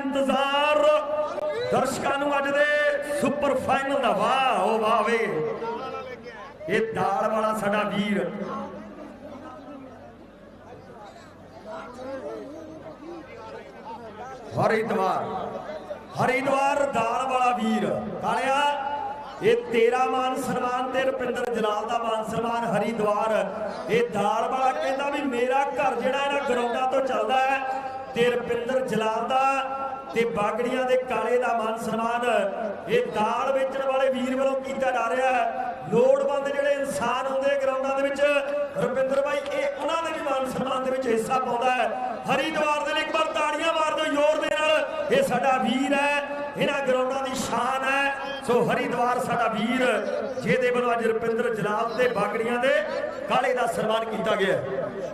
ਇੰਤਜ਼ਾਰ। ਦਰਸ਼ਕਾਂ ਨੂੰ ਅੱਜ ਦੇ ਸੁਪਰ ਫਾਈਨਲ ਦਾ ਵਾਹ ਉਹ ਵਾਹ ਵੇ। ਇਹ ਦਾਲ ਵਾਲਾ ਸਾਡਾ ਵੀਰ। ਹਰਿਦਵਾਰ। ਹਰਿਦਵਾਰ ਦਾਲ ਵਾਲਾ ਵੀਰ। ਕਾਲਿਆ, ਇਹ ਤੇਰਾ ਮਾਨ ਸਨਮਾਨ ਤੇ ਰੁਪਿੰਦਰ ਜਲਾਲ ਦਾ ਮਾਨ ਸਨਮਾਨ ਹਰਿਦਵਾਰ। ਇਹ ਦਾਲ ਵਾਲਾ ਕਹਿੰਦਾ ਵੀ ਮੇਰਾ ਘਰ ਜਿਹੜਾ ਇਹਨਾਂ ਗਰਾਊਂਡਾਂ ਤੋਂ ਚੱਲਦਾ ਹੈ। ਤੇ ਰੁਪਿੰਦਰ ਜਲਾਲ ਦਾ ਤੇ ਬਾਗੜੀਆਂ ਦੇ ਕਾਲੇ ਦਾ ਮਾਨ ਸਨਮਾਨ, ਇਹ ਦਾਲ ਵੇਚਣ ਵਾਲੇ ਵੀਰ ਵੱਲੋਂ ਕੀਤਾ ਜਾ ਰਿਹਾ ਹੈ। ਲੋੜਵੰਦ ਜਿਹੜੇ ਇਨਸਾਨ ਹੁੰਦੇ ਗਰਾਊਂਡਾਂ ਦੇ ਵਿੱਚ, ਰੁਪਿੰਦਰ ਬਾਈ, ਇਹ ਉਹਨਾਂ ਦੇ ਵੀ ਮਾਨ ਸਨਮਾਨ ਦੇ ਵਿੱਚ ਹਿੱਸਾ ਪਾਉਂਦਾ ਹੈ। ਹਰਿਦਵਾਰ ਦੇ ਲਈ ਇੱਕ ਵਾਰ ਤਾੜੀਆਂ ਮਾਰ ਦਿਓ ਜ਼ੋਰ ਦੇ ਨਾਲ। ਇਹ ਸਾਡਾ ਵੀਰ ਹੈ, ਇਹਨਾਂ ਗਰਾਊਂਡਾਂ ਦੀ ਸ਼ਾਨ ਹੈ। ਸੋ ਹਰਿਦਵਾਰ ਸਾਡਾ ਵੀਰ, ਜਿਹਦੇ ਵੱਲੋਂ ਅੱਜ ਰਪਿੰਦਰ ਜਲਾਲ ਤੇ ਬਾਗੜੀਆਂ ਦੇ ਕਾਲੇ ਦਾ ਸਨਮਾਨ ਕੀਤਾ ਗਿਆ ਹੈ।